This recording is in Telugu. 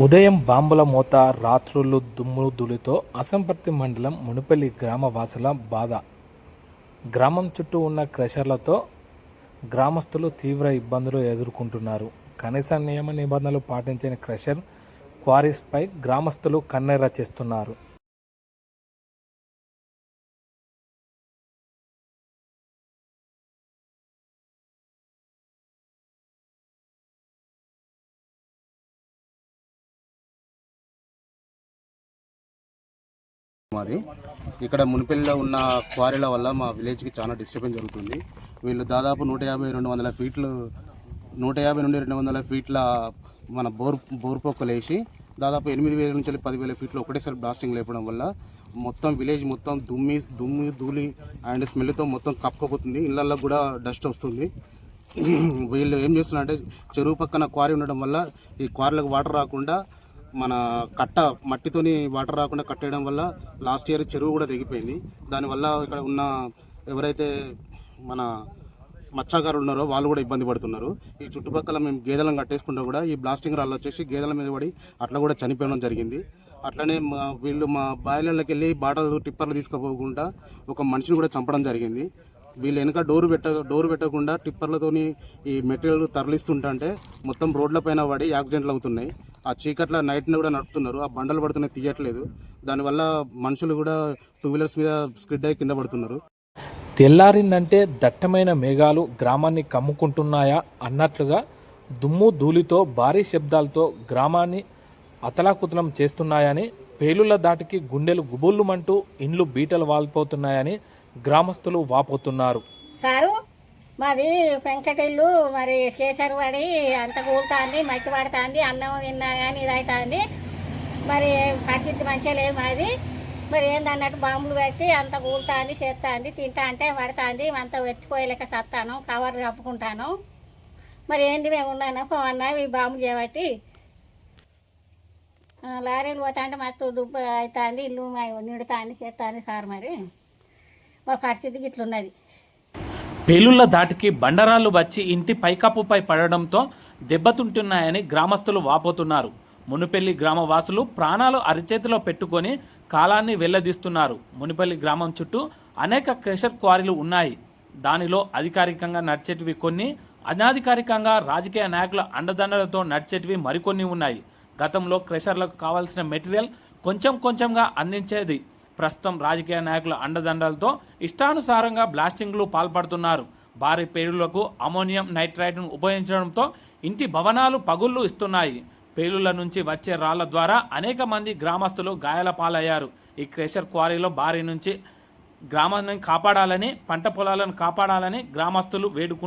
ఉదయం బాంబుల మోత రాత్రులు దుమ్ము దులితో అసంపర్తి మండలం మునిపల్లి గ్రామ వాసుల బాధ. గ్రామం చుట్టూ ఉన్న క్రషర్లతో గ్రామస్తులు తీవ్ర ఇబ్బందులు ఎదుర్కొంటున్నారు. కనీస నియమ నిబంధనలు పాటించని క్రషర్ క్వారీస్పై గ్రామస్తులు కన్నెర్ర చేస్తున్నారు. మాది. ఇక్కడ మునిపల్లిలో ఉన్న క్వారీల వల్ల మా విలేజ్కి చాలా డిస్టర్బెన్స్ జరుగుతుంది. వీళ్ళు దాదాపు నూట యాభై రెండు వందల ఫీట్లు నూట యాభై నుండి రెండు వందల ఫీట్ల మన బోర్ బోర్ పొక్కలు వేసి దాదాపు ఎనిమిది వేల నుంచి పదివేల ఫీట్లు ఒకటేసారి బ్లాస్టింగ్ లేపడం వల్ల మొత్తం విలేజ్ మొత్తం దుమ్మి దుమ్మి ధూళి అండ్ స్మెల్తో మొత్తం కప్పుకోపోతుంది ఇళ్ళల్లో కూడా డస్ట్ వస్తుంది. వీళ్ళు ఏం చేస్తున్నారంటే చెరువు పక్కన క్వారీ ఉండడం వల్ల ఈ క్వారీలకు వాటర్ రాకుండా మన కట్ట మట్టితోని వాటర్ రాకుండా కట్టేయడం వల్ల లాస్ట్ ఇయర్ చెరువు కూడా తెగిపోయింది. దానివల్ల ఇక్కడ ఉన్న ఎవరైతే మన మత్స్యకారులు ఉన్నారో వాళ్ళు కూడా ఇబ్బంది పడుతున్నారు. ఈ చుట్టుపక్కల మేము గేదెలను కట్టేసుకుంటా కూడా ఈ బ్లాస్టింగ్ రాళ్ళు వచ్చేసి గేదెల మీద పడి అట్లా కూడా చనిపోవడం జరిగింది. అట్లనే మా వీళ్ళు మా బాయిలర్లకు వెళ్ళి బాటలు టిప్పర్లు తీసుకుపోకుండా ఒక మనిషిని కూడా చంపడం జరిగింది. వీళ్ళు వెనక డోర్ పెట్ట డోర్ పెట్టకుండా టిప్పర్లతోని ఈ మెటీరియల్ తరలిస్తుంటే మొత్తం రోడ్ల పైన పడి యాక్సిడెంట్లు అవుతున్నాయి. ఆ చీకట్ల నైట్ని కూడా నడుపుతున్నారు. ఆ బండలు పడుతున్నాయి తీయట్లేదు. దానివల్ల మనుషులు కూడా టూ వీలర్స్ మీద స్కిడ్ అయి కింద పడుతున్నారు. తెల్లారిందంటే దట్టమైన మేఘాలు గ్రామాన్ని కమ్ముకుంటున్నాయా అన్నట్లుగా దుమ్ము ధూళితో భారీ శబ్దాలతో గ్రామాన్ని అతలాకుతలం చేస్తున్నాయని పేలుల దాటికి గుండెలు గుబుల్లుమంటూ ఇండ్లు బీటలు వాలిపోతున్నాయని గ్రామస్తులు వాపోతున్నారు. సారు మాది వెంకటిల్లు మరి కేసరి పడి అంత కూలుతుంది మట్టి పడుతుంది అన్నం తిన్నా కానీ ఇది అవుతుంది మరి పరిస్థితి మంచిగా లేదు మాది. మరి ఏందన్నట్టు బాంబులు పెట్టి అంత కూలుతుంది చేస్తుంది తింటా అంటే పడుతుంది అంత వెచ్చిపోయలేక సత్తాను కవర్ కప్పుకుంటాను. మరి ఏంది మేము ఉన్నాను పోవన్నా ఈ బాంబులు చేయబట్టి లారీలు పోతా అంటే మస్తు దుబ్బ అవుతుంది ఇల్లు నిడుతుంది చేస్తుంది సార్ మరి. మా పరిస్థితికి ఇట్లున్నది. పేలుళ్ళ దాటికి బండరాళ్ళు వచ్చి ఇంటి పైకప్పుపై పడడంతో దెబ్బతింటున్నాయని గ్రామస్తులు వాపోతున్నారు. మునిపల్లి గ్రామ వాసులు ప్రాణాలు అరిచేతిలో పెట్టుకొని కాలాన్ని వెల్లదీస్తున్నారు మునిపల్లి గ్రామం చుట్టూ అనేక క్రెషర్ క్వారీలు ఉన్నాయి. దానిలో అధికారికంగా నడిచేటివి కొన్ని అనాధికారికంగా రాజకీయ నాయకుల అండదండలతో నడిచేటివి మరికొన్ని ఉన్నాయి. గతంలో క్రెషర్లకు కావాల్సిన మెటీరియల్ కొంచెం కొంచెంగా అందించేది ప్రస్తుతం రాజకీయ నాయకుల అండదండలతో ఇష్టానుసారంగా బ్లాస్టింగ్లు పాల్పడుతున్నారు. భారీ పేలులకు అమోనియం నైట్రైడ్ను ఉపయోగించడంతో ఇంటి భవనాలు పగుళ్ళు ఇస్తున్నాయి. పేలుళ్ళ నుంచి వచ్చే రాళ్ళ ద్వారా అనేక మంది గ్రామస్తులు గాయాల పాలయ్యారు. ఈ క్రెషర్ క్వారీలో భారీ నుంచి గ్రామాన్ని కాపాడాలని పంట పొలాలను కాపాడాలని గ్రామస్తులు వేడుకుంటున్నారు